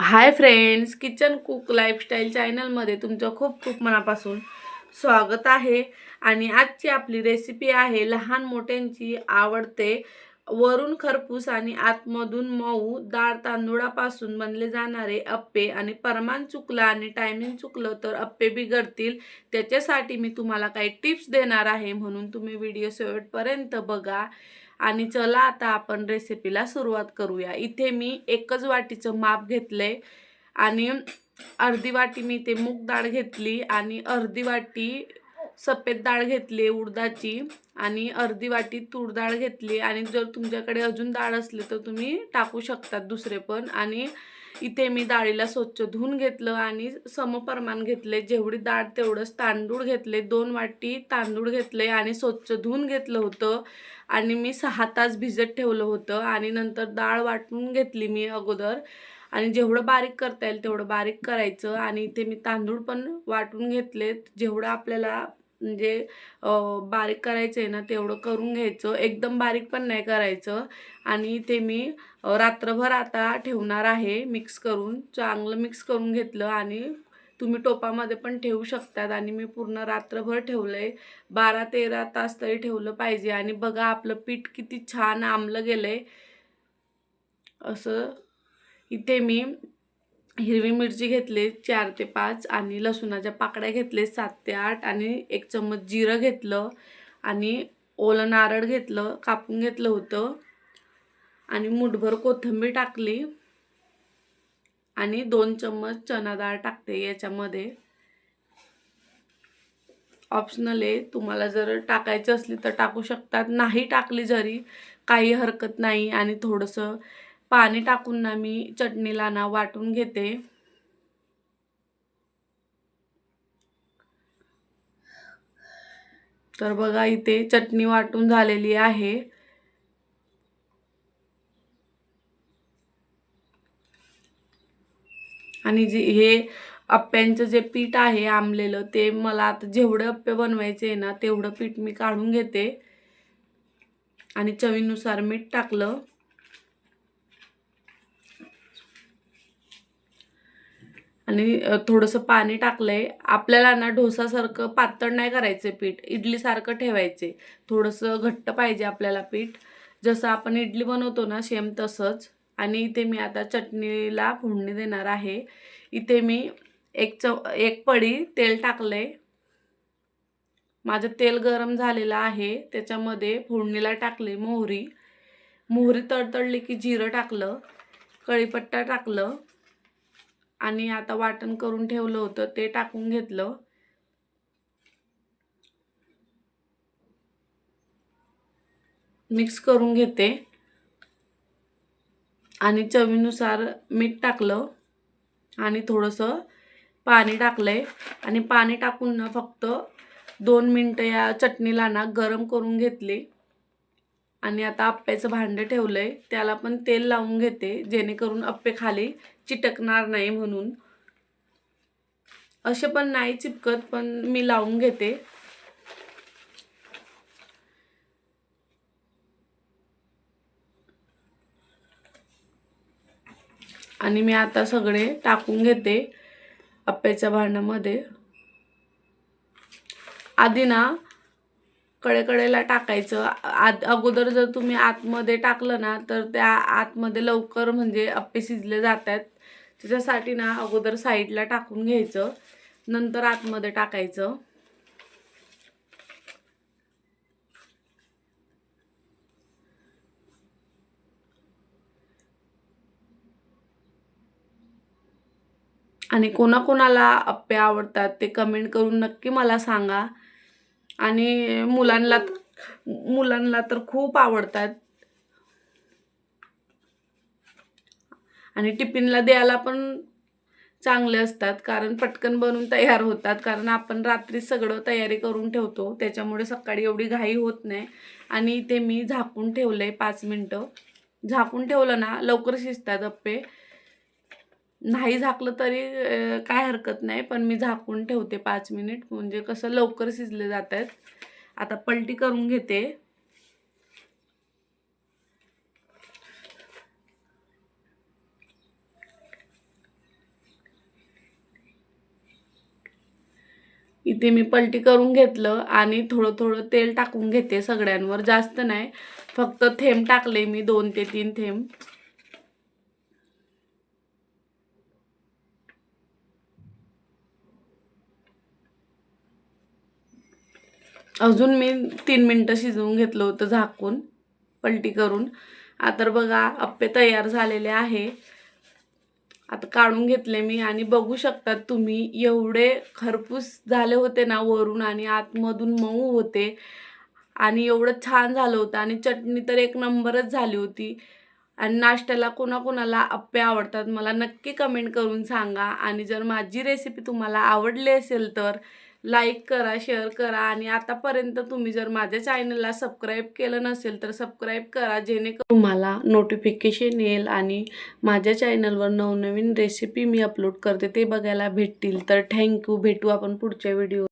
Hi friends kitchen cook lifestyle चॅनलमध्ये तुमचं खूप खूप मनापासून स्वागत आहे. आणि आजची आपली रेसिपी आहे लहान मोठ्यांची आवडते वरून खरपूस आणि आतमधून मऊ डाळ तांदूळापासून बनले जाणारे अप्पे. आणि परमान चुकलं आणि टायमिंग चुकलं तर अप्पे बिघडतील. त्याच्यासाठी मी तुम्हाला काही टिप्स देणार आहे म्हणून तुम्ही व्हिडिओ शेवटपर्यंत बघा. आणि चला आता आपण रेसिपीला सुरुवात करूया. इथे मी एकच वाटीचं माप घेतलंय आणि अर्धी वाटी मी ते मूग डाळ घेतली आणि अर्धी वाटी सफेद डाळ घेतली उडदाची आणि अर्धी वाटी तूर डाळ घेतली. आणि जर तुमच्याकडे अजून डाळ असली तर तुम्ही टाकू शकतात दुसरे पण. आणि इथे मी डाळीला स्वच्छ धुवून घेतलं आणि समप्रमाण घेतले. जेवढी डाळ तेवढंच तांदूळ घेतले. दोन वाटी तांदूळ घेतले आणि स्वच्छ धुवून घेतलं होतं. आणि मी सहा तास भिजत ठेवलं होतं आणि नंतर डाळ वाटून घेतली मी अगोदर. आणि जेवढं बारीक करता येईल तेवढं बारीक करायचं. आणि इथे मी तांदूळ पण वाटून घेतलेत. जेवढं आपल्याला म्हणजे बारीक करायचं आहे ना तेवढं करून घ्यायचं. एकदम बारीक पण नाही करायचं. आणि ते मी रात्रभर आता ठेवणार आहे मिक्स करून. चांगलं मिक्स करून घेतलं आणि तुम्ही टोपामध्ये पण ठेवू शकतात. आणि मी पूर्ण रात्रभर ठेवलं आहे बारा तेरा तास तरी ठेवलं पाहिजे. आणि बघा आपलं पीठ किती छान आंबलं गेलं आहे असं इथे मी हिरवी मिरची घेतली चार ते पाच आणि लसूणाच्या पाकड्या घेतले सात ते आठ आणि एक चम्मच जिरं घेतलं आणि ओलं नारळ घेतलं कापून घेतलं होतं. आणि मुठभर कोथिंबीर टाकली आणि दोन चम्मच चना डाळ टाकते याच्यामध्ये. ऑप्शनल आहे तुम्हाला जर टाकायचं असली तर टाकू शकतात. नाही टाकली जरी काही हरकत नाही आणि थोडंसं पाणी टाकून ना मी चटणीला ना वाटून घेते. तर बघा इथे चटणी वाटून झालेली आहे. आणि जे हे अप्प्यांचं जे पीठ आहे आंबलेलं ते मला आता जेवढे अप्पे बनवायचे आहे ना तेवढं पीठ मी काढून घेते. आणि चवीनुसार मीठ टाकलं. आणि थोडंसं पाणी टाकलंय. आपल्याला ना डोसासारखं पातळ नाही करायचं पीठ. इडलीसारखं ठेवायचे थोडंसं घट्ट पाहिजे आपल्याला पीठ. जसं आपण इडली बनवतो ना सेम तसंच. आणि इथे मी आता चटणीला फोडणी देणार आहे. इथे मी एक च एक पडी तेल टाकलंय. माझं तेल गरम झालेलं आहे. त्याच्यामध्ये फोडणीला टाकले मोहरी. मोहरी तडतडली की जिरं टाकलं. कळीपट्टा टाकलं. आणि आता वाटण करून ठेवलं होतं ते टाकून घेतलं. मिक्स करून घेते. आणि चवीनुसार मीठ टाकलं. आणि थोडंसं पाणी टाकलंय. आणि पाणी टाकून ना फक्त दोन मिनटं या चटणीला ना गरम करून घेतली. आणि आता आप्प्याचं भांडं ठेवलंय त्याला पण तेल लावून घेते जेणेकरून आप्पे खाली चिटकणार नाही म्हणून. असे पण नाही चिपकत पण मी लावून घेते. आणि मी आता सगळे टाकून घेते अप्प्याच्या भांड्यामध्ये. आधी ना कडेकडेला टाकायचं. आत अगोदर जर तुम्ही आतमध्ये टाकलं ना तर त्या आतमध्ये लवकर म्हणजे अप्पे शिजले जातात. त्याच्यासाठी ना अगोदर साईडला टाकून घ्यायचं. नंतर आतमध्ये टाकायचं. आणि कोणाकोणाला अप्पे आवडतात ते कमेंट करून नक्की मला सांगा. आणि मुलांना मुलांना तर खूप आवडतात. आणि टिफिनला द्यायला पण चांगले असतात कारण पटकन बनवून तयार होतात. कारण आपण रात्री सगळं तयारी करून ठेवतो त्याच्यामुळे सकाळी एवढी घाई होत नाही. आणि इथे मी झाकून ठेवलंय पाच मिनटं. झाकून ठेवलं ना लवकर शिजतात अप्पे. नाही झाकलं तरी काय हरकत नाही. पण मी झाकून ठेवते पाच मिनिट. म्हणजे कसं लवकर शिजले जात आहेत आता पलटी करून घेते. इथे मी पलटी करून घेतलं आणि थोडं थोडं तेल टाकून घेते सगळ्यांवर. जास्त नाही. फक्त थेंब टाकले मी दोन ते तीन थेंब. अजून मी तीन मिनटं शिजवून घेतलं होतं झाकून पलटी करून. आता बघा अप्पे तयार झालेले आहे. आता काढून घेतले मी आणि बघू शकतात तुम्ही एवढे खरपूस झाले होते ना वरून आणि आतमधून मऊ होते. आणि एवढं छान झालं होतं आणि चटणी तर एक नंबरच झाली होती. आणि नाश्त्याला कोणाकोणाला अप्पे आवडतात मला नक्की कमेंट करून सांगा. आणि जर माझी रेसिपी तुम्हाला आवडली असेल तर लाईक करा शेअर करा आणि आतापर्यंत तुम्ही जर माझ्या चॅनलला सबस्क्राईब केलं नसेल तर सबस्क्राईब करा जेणेकरून तुम्हाला नोटिफिकेशन येईल आणि माझ्या चॅनलवर नवनवीन रेसिपी मी अपलोड करते ते बघायला भेटतील. तर थँक्यू भेटू आपण पुढच्या व्हिडिओ